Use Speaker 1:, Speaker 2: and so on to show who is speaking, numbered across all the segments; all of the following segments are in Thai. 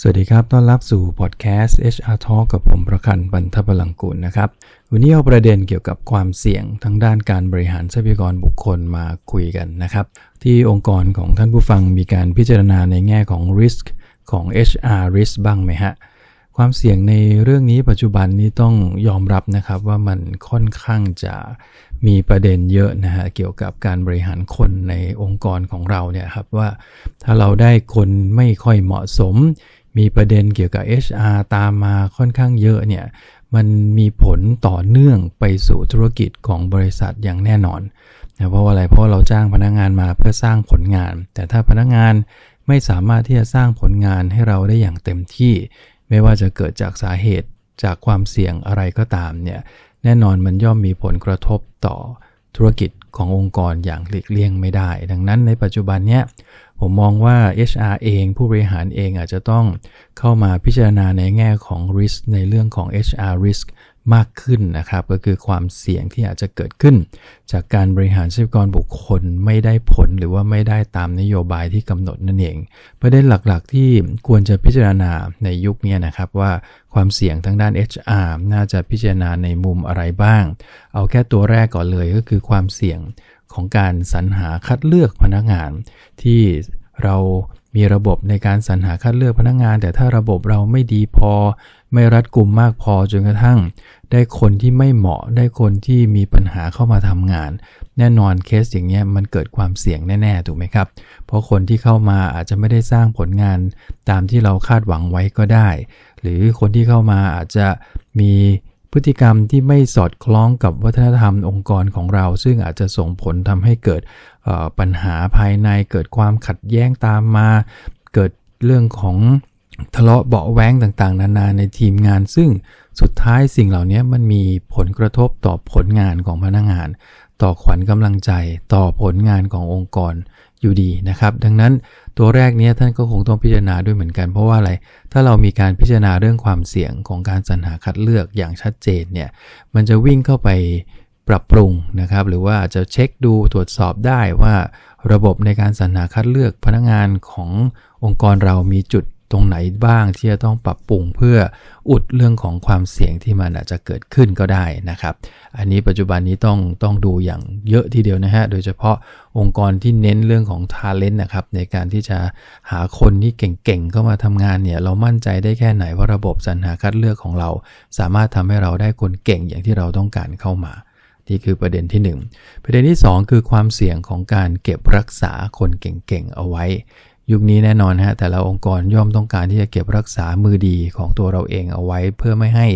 Speaker 1: สวัสดีครับ ต้อนรับสู่พอดแคสต์ HR Talk กับผมประคันบันทพลังกุลนะครับ วันนี้เอาประเด็นเกี่ยวกับความเสี่ยงทั้งด้านการบริหารทรัพยากรบุคคลมาคุยกันนะครับ ที่องค์กรของท่านผู้ฟังมีการพิจารณาในแง่ของ risk ของ HR risk บ้างไหมฮะ ความเสี่ยงในเรื่องนี้ปัจจุบันนี้ต้องยอมรับนะครับว่ามันค่อนข้างจะมีประเด็นเยอะนะฮะเกี่ยวกับการบริหารคนในองค์กรของเราเนี่ยครับว่าถ้าเราได้คนไม่ค่อยเหมาะสม มีประเด็นเกี่ยวกับ HR ตามมาค่อนข้างเยอะเนี่ยมันมีผลต่อเนื่องไปสู่ธุรกิจของบริษัทอย่างแน่นอนนะเพราะว่าอะไรเพราะเราจ้างพนักงานมาเพื่อสร้างผลงาน แต่ถ้าพนักงานไม่สามารถที่จะสร้างผลงานให้เราได้อย่างเต็มที่ ไม่ว่าจะเกิดจากสาเหตุจากความเสี่ยงอะไรก็ตามเนี่ยแน่นอนมันย่อมมีผลกระทบต่อธุรกิจขององค์กรอย่างหลีกเลี่ยงไม่ได้ ดังนั้นในปัจจุบันเนี้ย ผมมองว่า HR เองผู้บริหารเองอาจจะต้องเข้ามาพิจารณาในแง่ของ risk ในเรื่องของ HR risk มากขึ้นนะครับ ก็คือความเสี่ยงที่อาจจะเกิดขึ้น จากการบริหารทรัพยากรบุคคลไม่ได้ผลหรือว่าไม่ได้ตามนโยบายที่กำหนดนั่นเอง ประเด็นหลักๆ ที่ควรจะพิจารณาในยุคนี้นะครับว่าความเสี่ยงทางด้าน HR น่าจะพิจารณาในมุมอะไรบ้าง เอาแค่ตัวแรกก่อนเลยก็คือความเสี่ยง ของการสรรหาคัดเลือกพนักงาน ที่เรามีระบบในการสรรหาคัดเลือกพนักงาน แต่ถ้าระบบเราไม่ดีพอ ไม่รัดกุมมากพอจนกระทั่ง ได้คนที่ไม่เหมาะได้คนที่มีปัญหาเข้ามาทำงาน แน่นอนเคสอย่างเงี้ยมันเกิดความเสี่ยงแน่ๆถูกไหมครับ เพราะคนที่เข้ามาอาจจะไม่ได้สร้างผลงานตามที่เราคาดหวังไว้ก็ได้ หรือคนที่เข้ามาอาจจะมี พฤติกรรมที่ไม่สอดคล้องกับวัฒนธรรมองค์กรของเรา ซึ่งอาจจะส่งผลทำให้เกิดปัญหาภายในเกิดความขัดแย้งตามมา เกิดเรื่องของทะเลาะเบาแว้งต่างๆ นานาในทีมงาน ซึ่งสุดท้ายสิ่งเหล่านี้มันมีผลกระทบต่อผลงานของพนักงาน ต่อขวัญกำลังใจ ต่อผลงานขององค์กร อยู่ดีนะครับ ดังนั้นตัวแรกนี้ท่านก็คงต้องพิจารณาด้วยเหมือนกัน เพราะว่าอะไร ถ้าเรามีการพิจารณาเรื่องความเสี่ยงของการสรรหาคัดเลือกอย่างชัดเจนเนี่ย มันจะวิ่งเข้าไปปรับปรุงนะครับ หรือว่าจะเช็คดูตรวจสอบได้ว่าระบบในการสรรหาคัดเลือกพนักงานขององค์กรเรามีจุด ตรงไหนบ้างที่จะต้องปรับปรุงเพื่ออุดเรื่องของความเสี่ยงที่มันอาจจะเกิดขึ้นก็ได้นะครับ อันนี้ปัจจุบันนี้ต้องต้องดูอย่างเยอะทีเดียวนะฮะ โดยเฉพาะองค์กรที่เน้นเรื่องของ talent นะครับ ในการที่จะหาคนที่เก่งๆ เข้ามาทำงานเนี่ย เรามั่นใจได้แค่ไหนว่าระบบสรรหาคัดเลือกของเรา สามารถทำให้เราได้คนเก่งอย่างที่เราต้องการเข้ามานี่คือประเด็นที่ 1 ประเด็นที่ 2 คือความเสี่ยงของการเก็บรักษาคนเก่งๆ เอาไว้ ยุคนี้แน่นอนฮะแต่ละองค์กรย่อมต้องการที่จะเก็บรักษามือดีของตัวเราเองเอาไว้ เพื่อไม่ให้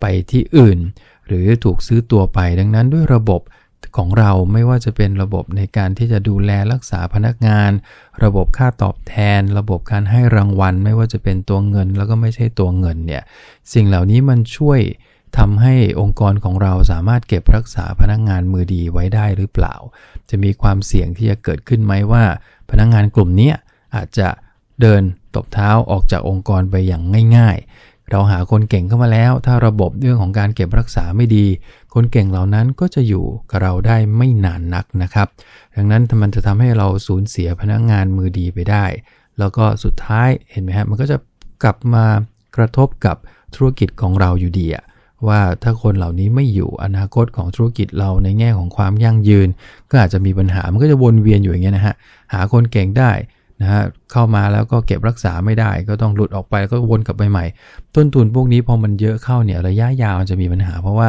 Speaker 1: ไปที่อื่น หรือถูกซื้อตัวไป ดังนั้นด้วยระบบของเราไม่ว่าจะเป็นระบบในการที่จะดูแลรักษาพนักงาน ระบบค่าตอบแทน ระบบการให้รางวัล ไม่ว่าจะเป็นตัวเงินแล้วก็ไม่ใช่ตัวเงินเนี่ยสิ่งเหล่านี้มันช่วยทำให้องค์กรของเราสามารถเก็บรักษาพนักงานมือดีไว้ได้หรือเปล่า จะมีความเสี่ยงที่จะเกิดขึ้นไหมว่า พนักงานกลุ่มนี้ อาจจะเดินตบเท้าออกจากองค์กรไปอย่างง่าย ๆ เราหาคนเก่งเข้ามาแล้ว ถ้าระบบเรื่องของการเก็บรักษาไม่ดี คนเก่งเหล่านั้นก็จะอยู่กับเราได้ไม่นานนักนะครับ ดังนั้นมันจะทำให้เราสูญเสียพนักงงานมือดีไปได้ แล้วก็สุดท้ายเห็นไหมฮะมันก็จะกลับมากระทบกับธุรกิจของเราอยู่ดีอะว่าถ้าคนเหล่านี้ไม่อยู่อนาคตของธุรกิจเราในแง่ของความยั่งยืน ก็อาจจะมีปัญหามันก็จะวนเวียนอยู่อย่างเงี้ยนะฮะหาคนเก่งได้ นะฮะเข้ามาแล้วก็เก็บรักษาไม่ได้ก็ต้องหลุดออกไปแล้วก็วนกลับไปใหม่ ต้นทุนพวกนี้พอมันเยอะเข้าเนี่ยระยะยาวจะมีปัญหา เพราะว่า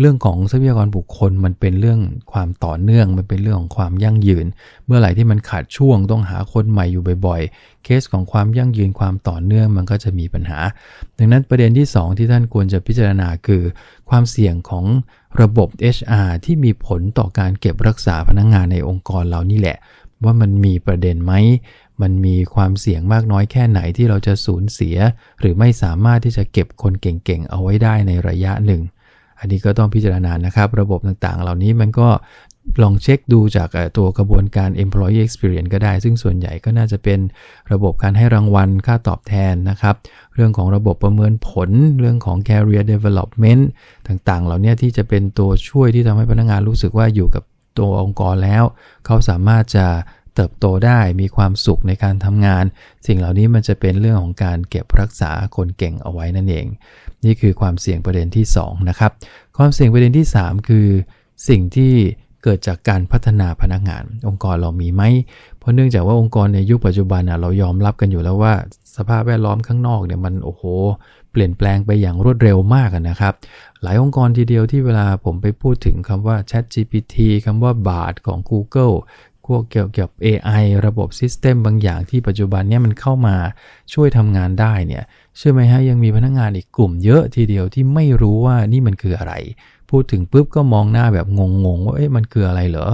Speaker 1: เรื่องของทรัพยากรบุคคลมันเป็นเรื่องความต่อเนื่อง มันเป็นเรื่องของความยั่งยืน เมื่อไหร่ที่มันขาดช่วงต้องหาคนใหม่อยู่บ่อยๆ เคสของความยั่งยืนความต่อเนื่องมันก็จะมีปัญหา ดังนั้นประเด็นที่ 2 ที่ท่านควรจะพิจารณาคือ ความเสี่ยงของระบบ HR ที่มีผลต่อการเก็บรักษาพนักงงานในองค์กรเรานี่แหละ ว่ามันมีประเด็นไหม มันมีความเสี่ยงมากน้อยแค่ไหนที่เราจะสูญเสีย หรือไม่สามารถที่จะเก็บคนเก่งๆ เอาไว้ได้ในระยะหนึ่ง อันนี้ก็ต้องพิจารณานะครับ ระบบต่างๆ เหล่านี้มันก็ลองเช็คดูจากตัวกระบวนการ employee experience ก็ได้ ซึ่งส่วนใหญ่ก็น่าจะเป็นระบบการให้รางวัลค่าตอบแทนนะครับ เรื่องของระบบประเมินผล เรื่องของ career development ต่างๆ เหล่านี้ที่จะเป็นตัวช่วยที่ทำให้พนักงานรู้สึกว่าอยู่กับ ตัวองค์กรแล้ว เขาสามารถจะเติบโตได้มีความสุขในการทำงาน สิ่งเหล่านี้มันจะเป็นเรื่องของการเก็บรักษาคนเก่งเอาไว้นั่นเอง นี่คือความเสี่ยงประเด็นที่ 2 นะครับ ความเสี่ยงประเด็นที่ 3 คือ สิ่งที่เกิดจากการพัฒนาพนักงาน องค์กรเรามีไหม เพราะเนื่องจากว่าองค์กรในยุคปัจจุบันเรายอมรับกันอยู่แล้วว่า สภาพแวดล้อมข้างนอกเนี่ยมันโอ้โห เปลี่ยนแปลงไปอย่างรวดเร็วมากนะครับ หลายองค์กรทีเดียวที่เวลาผมไปพูดถึงคำว่า Chat GPT คำว่า Bard ของ Google พวกเกี่ยวกับ AI ระบบซิสเต็มบางอย่างที่ปัจจุบันเนี่ยมันเข้ามาช่วยทำงานได้เนี่ยเชื่อไหมฮะยังมีพนักงงานอีกกลุ่มเยอะทีเดียวที่ไม่รู้ว่านี่มันคืออะไร พูดถึงปุ๊บก็มองหน้าแบบงงๆว่าเอ๊ะมันคืออะไรเหรอ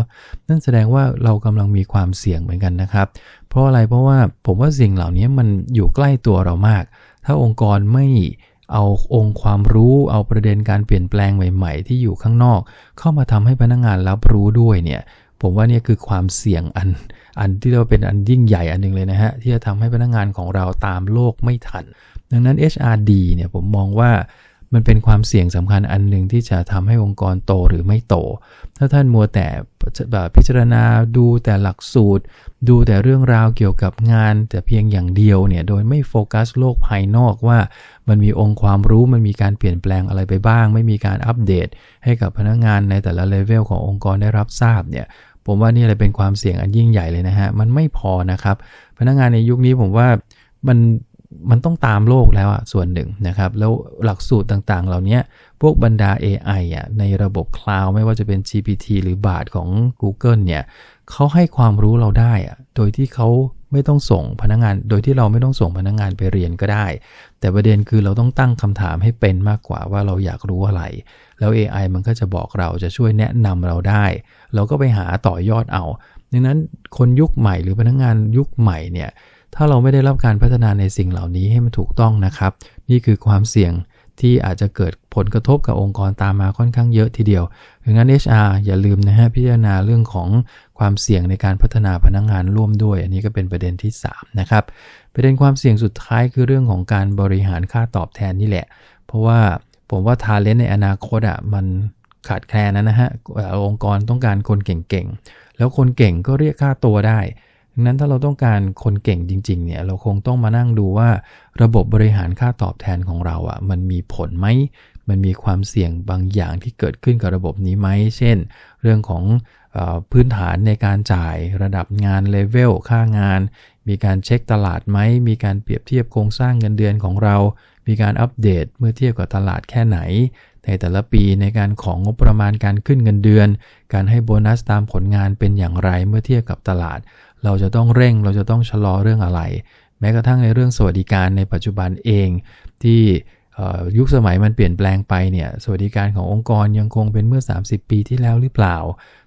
Speaker 1: นั่นแสดงว่าเรากำลังมีความเสี่ยงเหมือนกันนะครับ เพราะอะไรเพราะว่าผมว่าสิ่งเหล่านี้มันอยู่ใกล้ตัวเรามาก ถ้าองค์กรไม่เอาองค์ความรู้เอาประเด็นการเปลี่ยนแปลงใหม่ ๆ ที่อยู่ข้างนอก เข้ามาทำให้พนักงงานรับรู้ด้วยเนี่ยผมว่านี่คือความเสี่ยงอันอันที่เราเป็นอันยิ่งใหญ่อันหนึ่งเลยนะฮะที่จะทำให้พนักงานของเราตามโลกไม่ทัน ดังนั้น HRD เนี่ยผมมองว่า มันเป็นความเสี่ยงสำคัญอันหนึ่งที่จะทำให้องค์กรโตหรือไม่โต ถ้าท่านมัวแต่แบบพิจารณาดูแต่หลักสูตร ดูแต่เรื่องราวเกี่ยวกับงาน แต่เพียงอย่างเดียวเนี่ยโดยไม่โฟกัสโลกภายนอกว่ามันมีองค์ความรู้มันมีการเปลี่ยนแปลงอะไรไปบ้าง ไม่มีการอัปเดต ให้กับพนักงานในแต่ละเลเวลขององค์กรได้รับทราบเนี่ยผมว่านี่เลยเป็นความเสี่ยงอันยิ่งใหญ่เลยนะฮะมันไม่พอนะครับ พนักงานในยุคนี้ผมว่ามัน มันต้องตามโลกแล้วอะส่วนหนึ่งนะครับ แล้วหลักสูตรต่างๆ เหล่านี้พวกบรรดา AI อะในระบบคลาวด์ไม่ว่าจะเป็น GPT หรือบาทของ Google เนี่ยเขาให้ความรู้เราได้อะโดยที่เขาไม่ต้องส่งพนักงงาน โดยที่เราไม่ต้องส่งพนักงงานไปเรียนก็ได้ แต่ประเด็นคือเราต้องตั้งคำถามให้เป็นมากกว่าว่าเราอยากรู้อะไร แล้ว AI มันก็จะบอกเราจะช่วยแนะนำเราได้ เราก็ไปหาต่อยอดเอาดังนั้นคนยุคใหม่หรือพนักงงานยุคใหม่เนี่ย ถ้าเราไม่ได้รับการพัฒนาในสิ่งเหล่านี้ให้มันถูกต้องนะครับ นี่คือความเสี่ยงที่อาจจะเกิดผลกระทบกับองค์กรตามมาค่อนข้างเยอะทีเดียวดังนั้น HR อย่าลืมนะฮะพิจารณาเรื่องของความเสี่ยงในการพัฒนาพนักงงานร่วมด้วย อันนี้ก็เป็นประเด็นที่ 3 นะครับ ประเด็นความเสี่ยงสุดท้ายคือเรื่องของการบริหารค่าตอบแทนนี่แหละ เพราะว่าผมว่าทาเลนในอนาคตอะมันขาดแคลนนะฮะองค์กรต้องการคนเก่งๆ แล้วคนเก่งก็เรียกค่าตัวได้ ดังนั้นถ้าเราต้องการคนเก่งจริง ๆ เนี่ย เราคงต้องมานั่งดูว่า ระบบบริหารค่าตอบแทนของเราอะ่ะ มันมีผลไหม มันมีความเสี่ยงบางอย่างที่เกิดขึ้นกับระบบนี้ไหม เช่น เรื่องของอพื้นฐานในการจ่ายระดับงานเลเวลค่างาน มีการเช็คตลาดไหม มีการเปรียบเทียบโครงสร้างเงินเดือนของเรา มีการอัปเดตเมื่อเทียบกับตลาดแค่ไหนในแต่ละปีในการของงบประมาณการขึ้นเงินเดือน การให้โบนัสตามผลงานเป็นอย่างไรเมื่อเทียบกับตลาดเราจะต้องเร่งเราจะต้องชะลอเรื่องอะไร แม้กระทั่งในเรื่องสวัสดิการในปัจจุบันเอง ที่ยุคสมัยมันเปลี่ยนแปลงไปเนี่ยสวัสดิการขององค์กรยังคงเป็นเมื่อ 30 ปีที่แล้วหรือเปล่า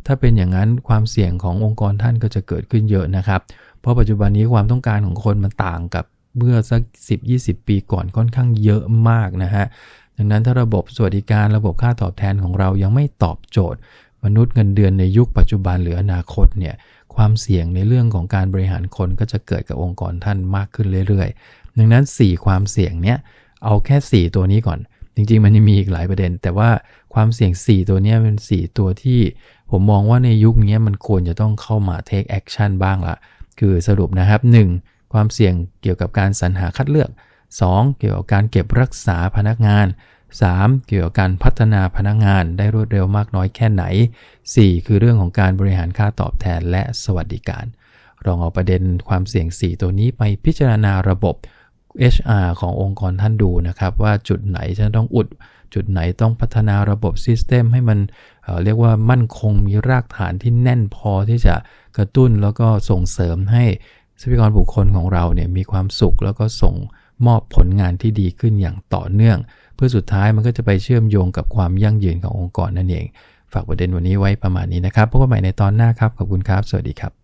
Speaker 1: ถ้าเป็นอย่างนั้นความเสี่ยงขององค์กรท่านก็จะเกิดขึ้นเยอะนะครับ เพราะปัจจุบันนี้ความต้องการของคนมันต่างกับเมื่อสัก 10-20 ปีก่อนค่อนข้างเยอะมากนะฮะดังนั้นถ้าระบบสวัสดิการระบบค่าตอบแทนของเรายังไม่ตอบโจทย์ มนุษย์เงินเดือนในยุคปัจจุบันหรืออนาคตเนี่ย ความเสี่ยงในเรื่องของการบริหารคนก็จะเกิดกับองค์กรท่านมากขึ้นเรื่อยๆ ดังนั้น 4 ความเสี่ยงเนี้ยเอาแค่ 4 ตัวนี้ก่อน จริงๆ มันยังมีอีกหลายประเด็น แต่ว่าความเสี่ยง 4 ตัวนี้เป็น 4 ตัวที่ผมมองว่าในยุคนี้มันควรจะต้องเข้ามา take action บ้างละ คือสรุปนะครับ 1. ความเสี่ยงเกี่ยวกับการสรรหาคัดเลือก 2. เกี่ยวกับการเก็บรักษาพนักงาน 3. เกี่ยวกับการพัฒนาพนักงงานได้รวดเร็วมากน้อยแค่ไหน 4. คือเรื่องของการบริหารค่าตอบแทนและสวัสดิการ ลองเอาประเด็นความเสี่ยง 4 ตัวนี้ไปพิจารณาระบบ HR ขององค์กรท่านดูนะครับ ว่าจุดไหนจะต้องอุด จุดไหนต้องพัฒนาระบบซิสเต็มให้มันเเรียกว่ามั่นคงมีรากฐานที่แน่นพอที่จะกระตุ้นแล้วก็ส่งเสริมให้ทรัพยากรบุคคลของเราเนี่ยมีความสุขแล้วก็ส่งมอบผลงานที่ดีขึ้นอย่างต่อเนื่อง พื่อสุดท้ายมันก็จะไปเชื่อมโยงกับความยั่งยืนขององค์กรนั่นเอง ฝากประเด็นวันนี้ไว้ประมาณนี้นะครับพบกันใหม่ในตอนหน้าครับ ขอบคุณครับ สวัสดีครับ